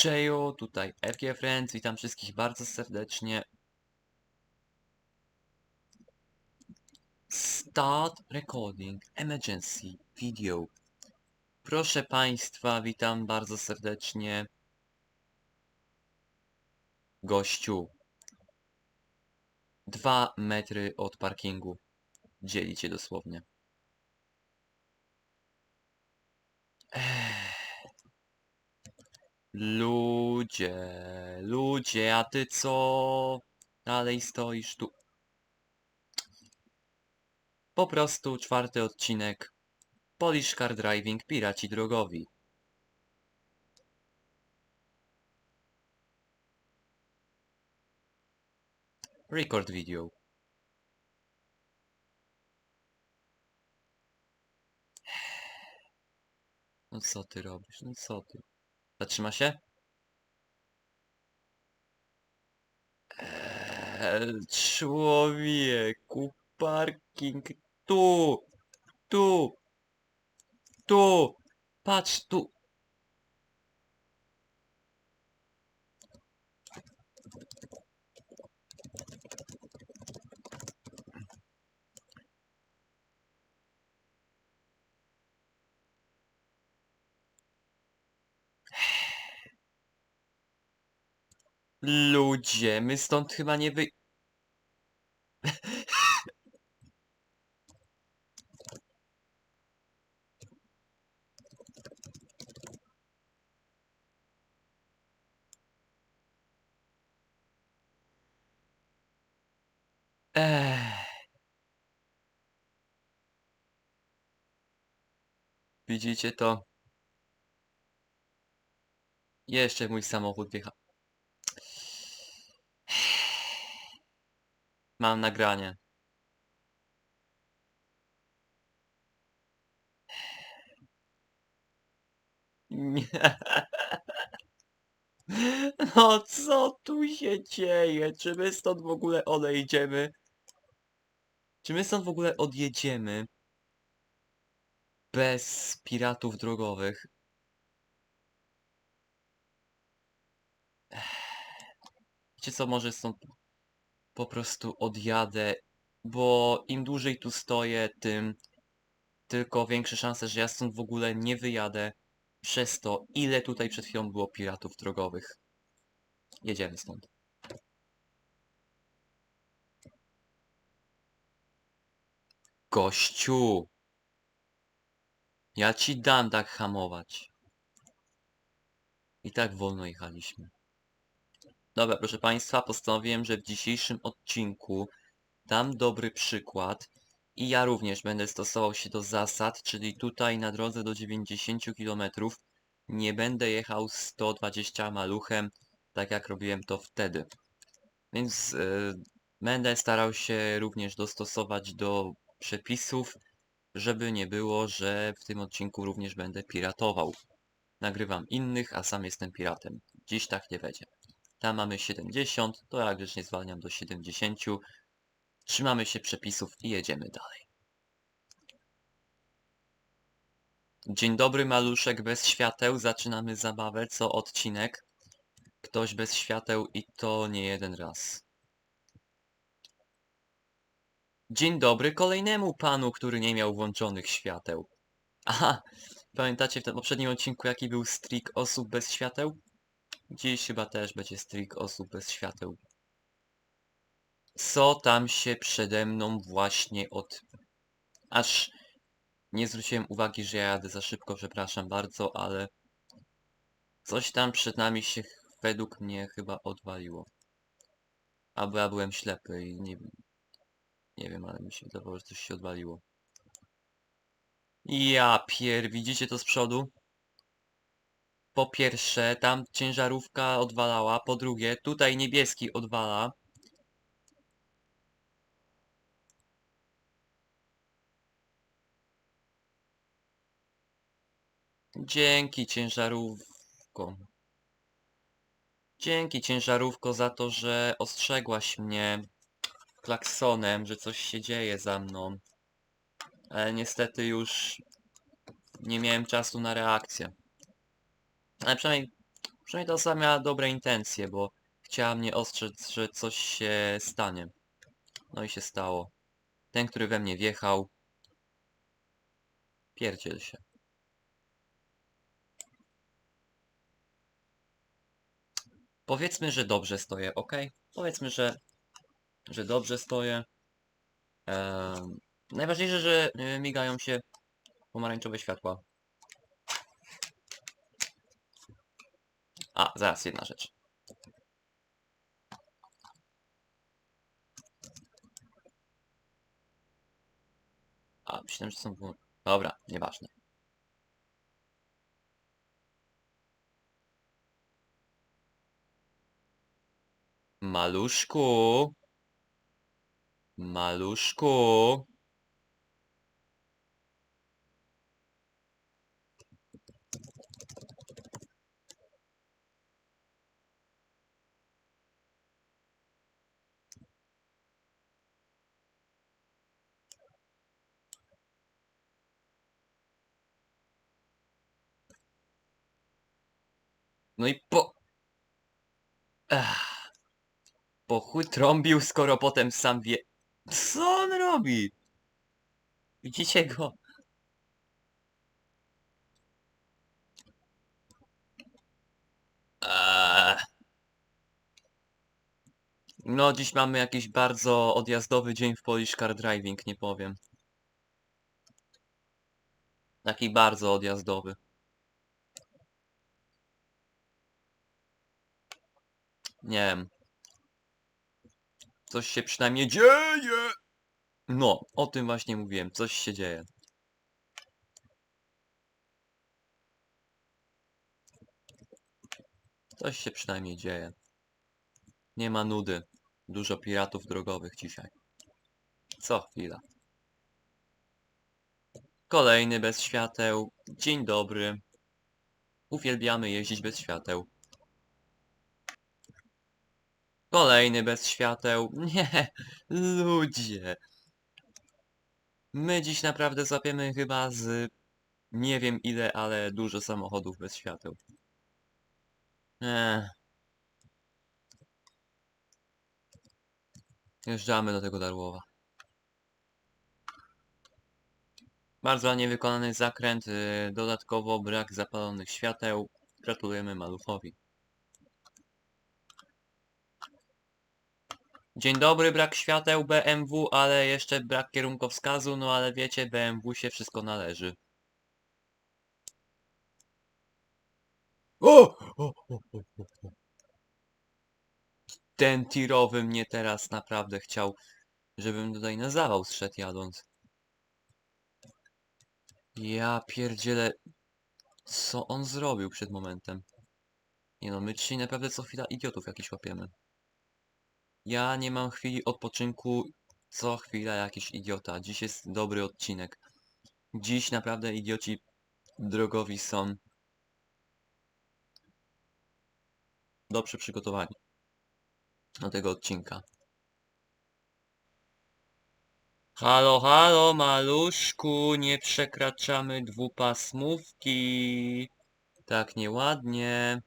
Czejo, tutaj FG Friends, witam wszystkich bardzo serdecznie. Start recording emergency video. Proszę Państwa, witam bardzo serdecznie. Gościu. Dwa metry od parkingu. Dzielicie dosłownie. Ludzie, ludzie, a ty co dalej stoisz tu? Po prostu czwarty odcinek Polish Car Driving Piraci Drogowi. Record video. No co ty robisz? No co ty? Zatrzyma się? Eee, człowieku, parking tu, tu, tu, patrz tu. Ludzie, my stąd chyba nie wy... Widzicie to? Jeszcze mój samochód wjechał. Mam nagranie. Nie. No co tu się dzieje? Czy my stąd w ogóle odejdziemy? Czy my stąd w ogóle odjedziemy? Bez piratów drogowych. Wiecie co, może stąd po prostu odjadę, bo im dłużej tu stoję, tym tylko większe szanse, że ja stąd w ogóle nie wyjadę przez to, ile tutaj przed chwilą było piratów drogowych. Jedziemy stąd. Gościu! Ja ci dam tak hamować. I tak wolno jechaliśmy. Dobra, proszę Państwa, postanowiłem, że w dzisiejszym odcinku dam dobry przykład i ja również będę stosował się do zasad, czyli tutaj na drodze do 90 km nie będę jechał 120 maluchem, tak jak robiłem to wtedy. Więc yy, będę starał się również dostosować do przepisów, żeby nie było, że w tym odcinku również będę piratował. Nagrywam innych, a sam jestem piratem. Dziś tak nie będzie. Tam mamy 70, to ja grzecznie zwalniam do 70. Trzymamy się przepisów i jedziemy dalej. Dzień dobry, maluszek bez świateł. Zaczynamy zabawę co odcinek. Ktoś bez świateł i to nie jeden raz. Dzień dobry kolejnemu panu, który nie miał włączonych świateł. Aha, pamiętacie w tym poprzednim odcinku jaki był strik osób bez świateł? Dziś chyba też będzie strik osób bez świateł. Co tam się przede mną właśnie od... Aż nie zwróciłem uwagi, że ja jadę za szybko, przepraszam bardzo, ale... Coś tam przed nami się według mnie chyba odwaliło. Albo ja byłem ślepy i nie... Nie wiem, ale mi się wydawało, że coś się odwaliło. Ja pier... Widzicie to z przodu? Po pierwsze, tam ciężarówka odwalała. Po drugie, tutaj niebieski odwala. Dzięki ciężarówko. Dzięki ciężarówko za to, że ostrzegłaś mnie klaksonem, że coś się dzieje za mną. Ale niestety już nie miałem czasu na reakcję. Ale przynajmniej Przynajmniej ta osoba miała dobre intencje, bo chciała mnie ostrzec, że coś się stanie. No i się stało. Ten, który we mnie wjechał... Pierdziel się. Powiedzmy, że dobrze stoję, ok? Powiedzmy, że, że dobrze stoję. Em, najważniejsze, że y, migają się pomarańczowe światła. A, zaraz jedna rzecz. A, myślałem, że są... Dobra, nieważne. Maluszku. Maluszku. No i po... Ach. Po chuj trąbił, skoro potem sam wie... Co on robi? Widzicie go? No, dziś mamy jakiś bardzo odjazdowy dzień w Polish Car Driving, nie powiem. Taki bardzo odjazdowy. Nie wiem. Coś się przynajmniej dzieje! No, o tym właśnie mówiłem. Coś się dzieje. Coś się przynajmniej dzieje. Nie ma nudy. Dużo piratów drogowych dzisiaj. Co chwila. Kolejny bez świateł. Dzień dobry. Uwielbiamy jeździć bez świateł. Kolejny bez świateł. Nie, ludzie. My dziś naprawdę złapiemy chyba z... Nie wiem ile, ale dużo samochodów bez świateł. Eee. Jeżdżamy do tego Darłowa. Bardzo ładnie wykonany zakręt, yy, dodatkowo brak zapalonych świateł. Gratulujemy Maluchowi. Dzień dobry, brak świateł BMW, ale jeszcze brak kierunkowskazu, no ale wiecie, BMW się wszystko należy. O! Ten tirowy mnie teraz naprawdę chciał, żebym tutaj na zawał zszedł jadąc. Ja pierdzielę, co on zrobił przed momentem. Nie no, my dzisiaj naprawdę co chwila idiotów jakiś łapiemy. Ja nie mam chwili odpoczynku, co chwila jakiś idiota. Dziś jest dobry odcinek. Dziś naprawdę idioci drogowi są dobrze przygotowani do tego odcinka. Halo, halo, maluszku, nie przekraczamy dwupasmówki. Tak nieładnie.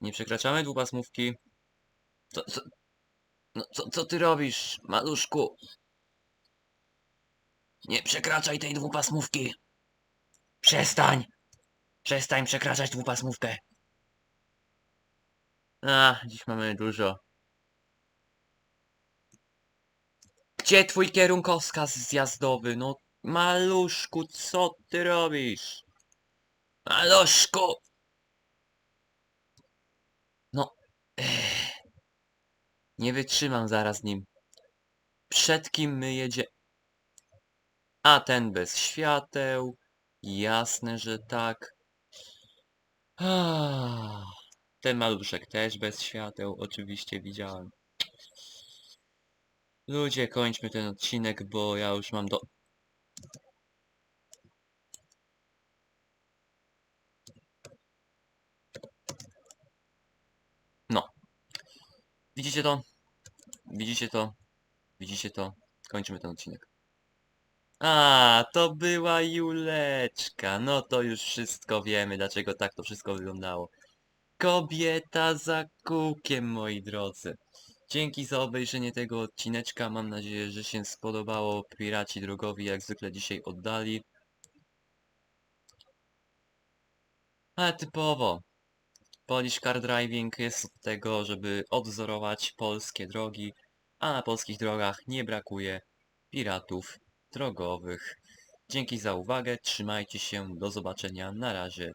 Nie przekraczamy dwupasmówki. Co, co, no, co, co ty robisz, maluszku? Nie przekraczaj tej dwupasmówki. Przestań. Przestań przekraczać dwupasmówkę. A, dziś mamy dużo. Gdzie twój kierunkowskaz zjazdowy? No, maluszku, co ty robisz? Maluszku! No, ech. Nie wytrzymam zaraz nim. Przed kim my jedzie... A ten bez świateł. Jasne, że tak. Ten maluszek też bez świateł, oczywiście widziałem. Ludzie, kończmy ten odcinek, bo ja już mam do... No. Widzicie to? Widzicie to? Widzicie to? Kończymy ten odcinek. A, to była Juleczka. No to już wszystko wiemy, dlaczego tak to wszystko wyglądało. Kobieta za kółkiem, moi drodzy. Dzięki za obejrzenie tego odcineczka. Mam nadzieję, że się spodobało. Piraci drogowi jak zwykle dzisiaj oddali. Ale typowo. Polish Car Driving jest od tego, żeby odzorować polskie drogi, a na polskich drogach nie brakuje piratów drogowych. Dzięki za uwagę, trzymajcie się, do zobaczenia, na razie.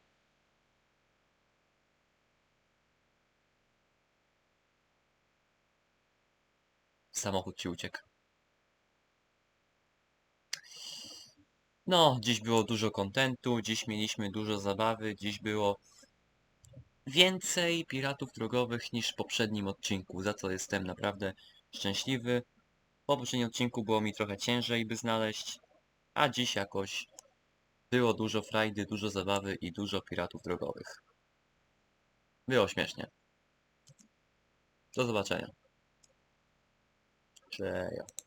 Samochód ci uciekł. No, dziś było dużo kontentu, dziś mieliśmy dużo zabawy, dziś było więcej piratów drogowych niż w poprzednim odcinku, za co jestem naprawdę szczęśliwy. W poprzednim odcinku było mi trochę ciężej by znaleźć, a dziś jakoś było dużo frajdy, dużo zabawy i dużo piratów drogowych. Było śmiesznie. Do zobaczenia. Cześć.